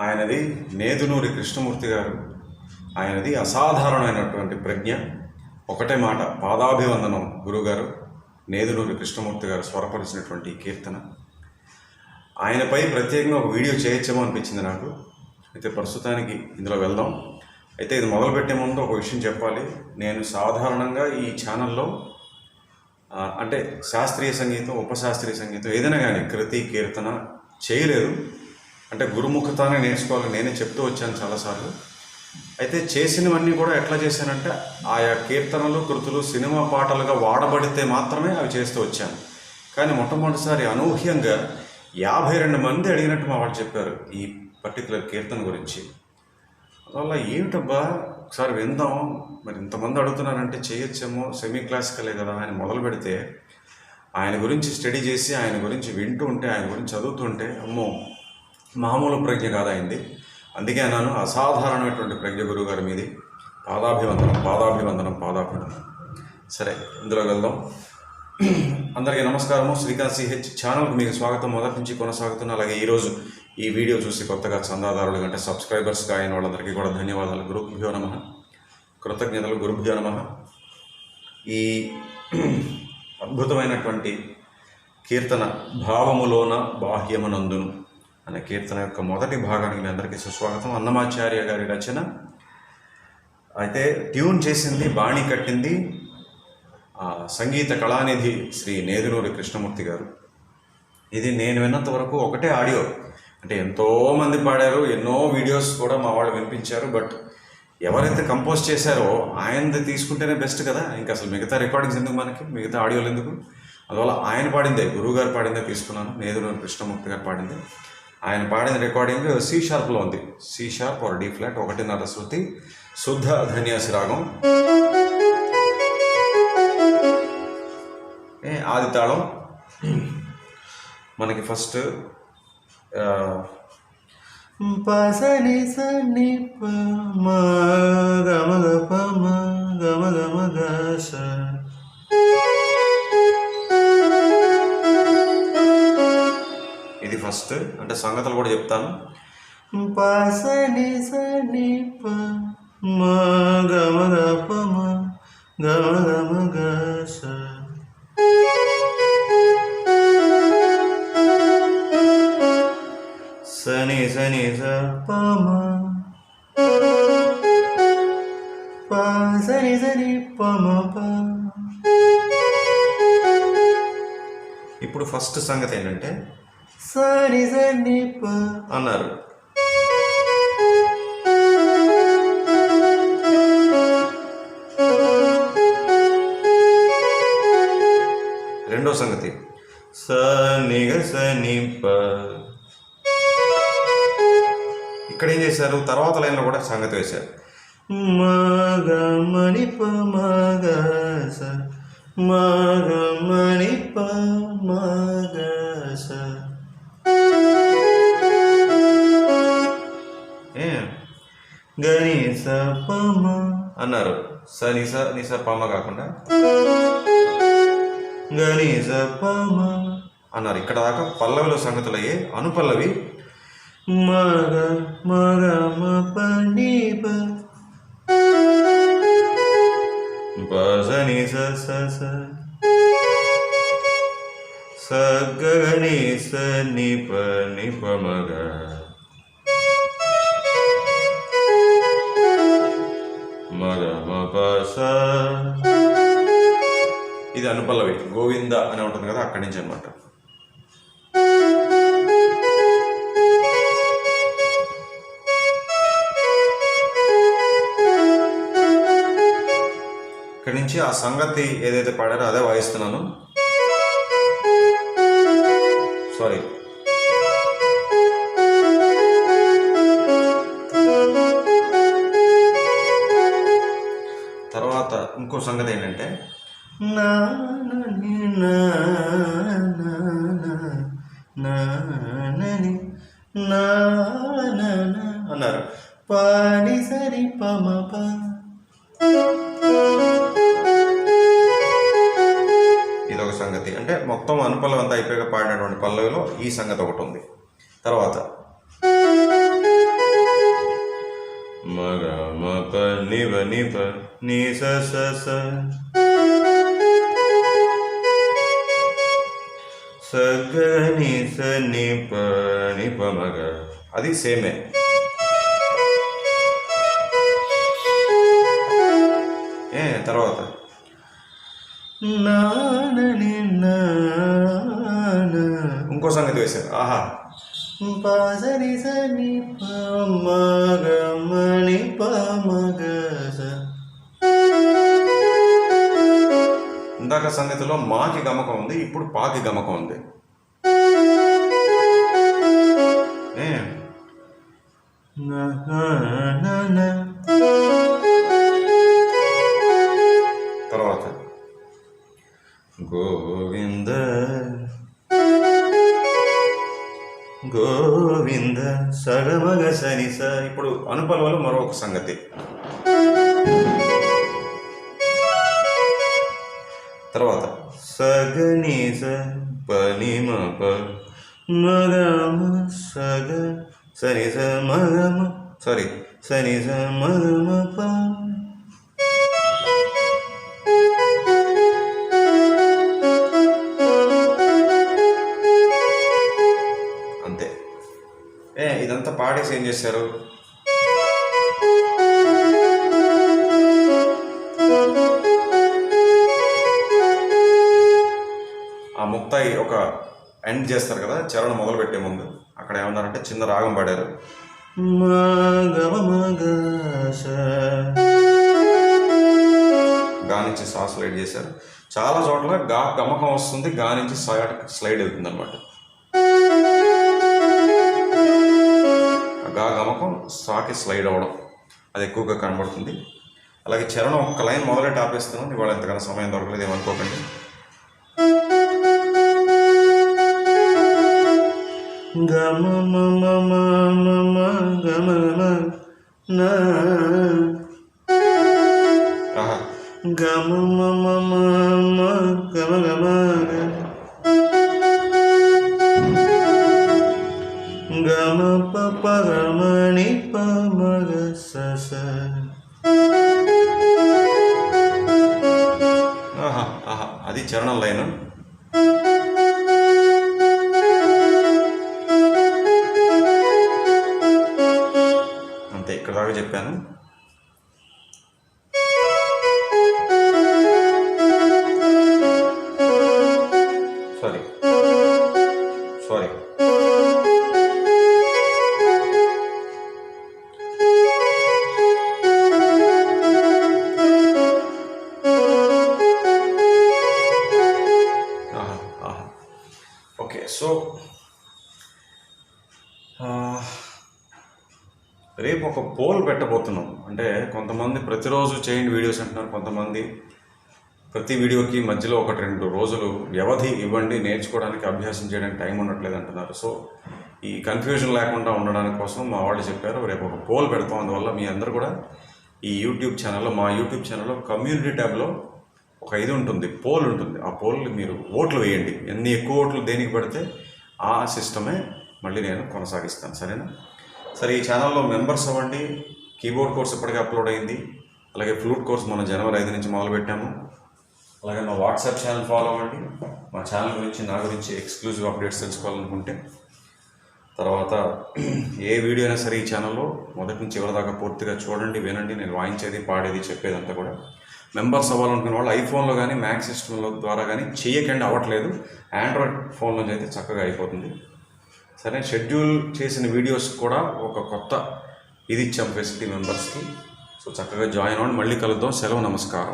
ఆయనది నేదునూరి కృష్ణమూర్తి గారు. ఆయనది అసాధారణమైనటువంటి ప్రజ్ఞ. ఒకటే మాట పాదాభివందనం గురుగారు. నేదునూరి కృష్ణమూర్తి గారు స్వరపరిచినటువంటి కీర్తన. ఆయనపై ప్రత్యేకంగా ఒక వీడియో చేయొచ్చేమో అనిపించింది నాకు. అయితే ప్రస్తుతానికి ఇందులో వెళ్దాం. అయితే ఇది మొదలుపెట్టే ముందు ఒక విషయం చెప్పాలి. నేను సాధారణంగా ఈ ఛానల్లో అంటే శాస్త్రీయ సంగీతం ఉపశాస్త్రీయ సంగీతం ఏదైనా కానీ కృతి కీర్తన చేయలేదు. అంటే గురుముఖతానే నేర్చుకోవాలని నేనే చెప్తూ వచ్చాను చాలాసార్లు. అయితే చేసినవన్నీ కూడా ఎట్లా చేశానంటే ఆయా కీర్తనలు కృతులు సినిమా పాటలుగా వాడబడితే మాత్రమే అవి చేస్తూ వచ్చాను. కానీ మొట్టమొదటిసారి అనూహ్యంగా యాభై రెండు మంది అడిగినట్టు మా వాళ్ళు చెప్పారు ఈ పర్టికులర్ కీర్తన గురించి. అందువల్ల ఏమిటబ్బా? ఒకసారి విందాం. మరి ఇంతమంది అడుగుతున్నారంటే చేయొచ్చేమో సెమీ క్లాసికలే కదా ఆయన మొదలు పెడితే ఆయన గురించి స్టడీ చేసి ఆయన గురించి వింటూ ఉంటే ఆయన గురించి చదువుతుంటే అమ్మో! మామూలు ప్రజ్ఞ కాదైంది అందుకే అన్నాను అసాధారణమైనటువంటి ప్రజ్ఞ గురువు గారి మీది. పాదాభివందనం పాదాభివందనం పాదాభివందనం. సరే ఇందులో వెళ్దాం. అందరికీ నమస్కారము. శ్రీకాంత్ సిహెచ్ ఛానల్కి మీకు స్వాగతం. మొదటి నుంచి కొనసాగుతున్న అలాగే ఈరోజు ఈ వీడియో చూసి కొత్తగా చందాదారులు అంటే సబ్స్క్రైబర్స్గా అయిన వాళ్ళందరికీ కూడా ధన్యవాదాలు. గురుభ్యో నమ. కృతజ్ఞతలు గురుభ్యో నమ. ఈ అద్భుతమైనటువంటి కీర్తన భావములోన బాహ్యమనందును. అనే కీర్తన యొక్క మొదటి భాగానికి మీ అందరికీ సుస్వాగతం. అన్నమాచార్య గారి రచన. అయితే ట్యూన్ చేసింది బాణి కట్టింది సంగీత కళానిధి శ్రీ నేదునూరి కృష్ణమూర్తి గారు. ఇది నేను విన్నంత వరకు ఒకటే ఆడియో. అంటే ఎంతో మంది పాడారు ఎన్నో వీడియోస్ కూడా మా వాళ్ళు వినిపించారు బట్ ఎవరైతే కంపోజ్ చేశారో ఆయనది తీసుకుంటేనే బెస్ట్ కదా. ఇంకా అసలు మిగతా రికార్డింగ్స్ ఎందుకు మనకి? మిగతా ఆడియోలు ఎందుకు? అందువల్ల ఆయన పాడిందే గురువు గారు పాడిందే తీసుకున్నాను నేదునూరి కృష్ణమూర్తి గారు పాడిందే. ఆయన పాడిన రికార్డింగ్ సి షార్ప్లో ఉంది. C sharp or D flat ఒకటిన్నర శృతి. శుద్ధ ధన్యాసి రాగం. ఏ ఆది తాళం. మనకి ఫస్ట్ పసని సని ప మ గమ గ గమ గమ గ ఫస్ట్ అంటే సంగతులు కూడా చెప్తాను. పసని సని ప మ గమ గమ గమ గ స సని సని స ప సని సని ప మ ప. ఇప్పుడు ఫస్ట్ సంగతి ఏంటంటే అన్నారు. రెండో సంగతి. స గ సని నిప ఇక్కడ ఏం చేశారు? తర్వాత లైన్లో కూడా సంగతి వేశారు. మగ మణిప ప మగ స మగ మణిప ప మగ స స అన్నారు. స నిస నిస పమ కాకుండా. గని స అన్నారు. ఇక్కడ దాకా పల్లవిలో సంగతులు అయ్యే అనుపల్లవి. మగ మగ మ ప స స స స. స గ మగ మ ఇది అనుపల్లవి గోవింద అని ఉంటుంది కదా అక్కడి నుంచి అనమాట ఇక్కడి నుంచి ఆ సంగతి ఏదైతే పాడారో అదే వాయిస్తున్నాను. సారీ ఇంకో సంగతి ఏంటంటే అన్నారు. పాని సరి ప. ఇదొక సంగతి. అంటే మొత్తం అనుపల్లవి అంతా అయిపోయాక పాడినటువంటి పల్లవిలో ఈ సంగతి ఒకటి ఉంది. తర్వాత మగ మప నివ నిప ని స స స సగ ని స ని ప ని ప మగ అది సేమే ఏ తర్వాత। నానని నాన ఇంకో సంగతి వేశారు ఆహా। పాసరి సని ప మగ మణి ప ఇందాక సంగతిలో మాకి గమకం ఉంది ఇప్పుడు పాకి గమకం ఉంది. తర్వాత. గోవింద గోవింద సని స. ఇప్పుడు అనుపలవలో మరొక సంగతి. తర్వాత సగని స పని ప మగమ సగ సని స మగమ సారీ సని స మగమ ప ఇదంతా పాడేసి ఏం చేశారు? ఆ ముక్తాయి ఒక ఎండ్ చేస్తారు కదా చరణం మొదలు పెట్టే ముందు. అక్కడ ఏమన్నారంటే చిన్న రాగం పాడారు. మగ స గా నుంచి సా స్లైడ్ చేశారు. చాలా చోట్ల గా గమకం వస్తుంది గా నుంచి సైడ్ స్లైడ్ వెళ్తుంది అనమాట గా గమకం సాకి స్లైడ్ అవ్వడం. అది ఎక్కువగా కనబడుతుంది. అలాగే చరణం ఒక్క లైన్ మొదలెట్ ఆపేస్తున్నాను. ఇవాళ ఎంతకన్నా సమయం దొరకలేదు ఏమనుకోకండి. గమ గమ పప గమణి ప మగ ఆహా ఆహా అది చరణం లైన్. అంతే ఇక్కడ దాకా చెప్పాను. ఒక పోల్ పెట్టబోతున్నాం. అంటే కొంతమంది ప్రతిరోజు చేయండి వీడియోస్ అంటున్నారు కొంతమంది ప్రతి వీడియోకి మధ్యలో ఒకటి రెండు రోజులు వ్యవధి ఇవ్వండి నేర్చుకోవడానికి అభ్యాసం చేయడానికి టైం ఉండట్లేదు అంటున్నారు. సో ఈ కన్ఫ్యూజన్ లేకుండా ఉండడానికి కోసం మా వాళ్ళు చెప్పారు రేపు ఒక పోల్ పెడతాం. అందువల్ల మీ అందరూ కూడా ఈ యూట్యూబ్ ఛానల్లో మా యూట్యూబ్ ఛానల్లో కమ్యూనిటీ ట్యాబ్లో ఒక ఇది ఉంటుంది పోల్ ఉంటుంది. ఆ పోల్ మీరు ఓట్లు వేయండి. ఎన్ని ఎక్కువ ఓట్లు దేనికి పెడితే ఆ సిస్టమే మళ్ళీ నేను కొనసాగిస్తాను. సరేనా? సరే ఈ ఛానల్లో మెంబర్స్ అవ్వండి. కీబోర్డ్ కోర్స్ ఇప్పటికే అప్లోడ్ అయింది. అలాగే ఫ్లూట్ కోర్స్ మనం జనవరి ఐదు నుంచి మొదలుపెట్టాము. అలాగే మా వాట్సాప్ ఛానల్ ఫాలో అవ్వండి. మా ఛానల్ గురించి నా గురించి ఎక్స్క్లూజివ్ అప్డేట్స్ తెలుసుకోవాలనుకుంటే. తర్వాత ఏ వీడియో అయినా సరే ఈ ఛానల్లో మొదటి నుంచి ఎవరిదాకా దాకా పూర్తిగా చూడండి వినండి. నేను వాయించేది పాడేది చెప్పేదంతా కూడా. మెంబర్స్ అవ్వాలనుకున్న వాళ్ళు ఐఫోన్లో కానీ మ్యాక్ సిస్టమ్లో ద్వారా కానీ చెయ్యకండి అవ్వట్లేదు. ఆండ్రాయిడ్ ఫోన్లో అయితే చక్కగా అయిపోతుంది. సరే షెడ్యూల్ చేసిన వీడియోస్ కూడా ఒక కొత్త ఇది ఇచ్చాం ఫెసిలిటీ మెంబర్స్కి సో చక్కగా జాయిన్ అవ్వండి. మళ్ళీ కలుద్దాం. సెలవు నమస్కారం.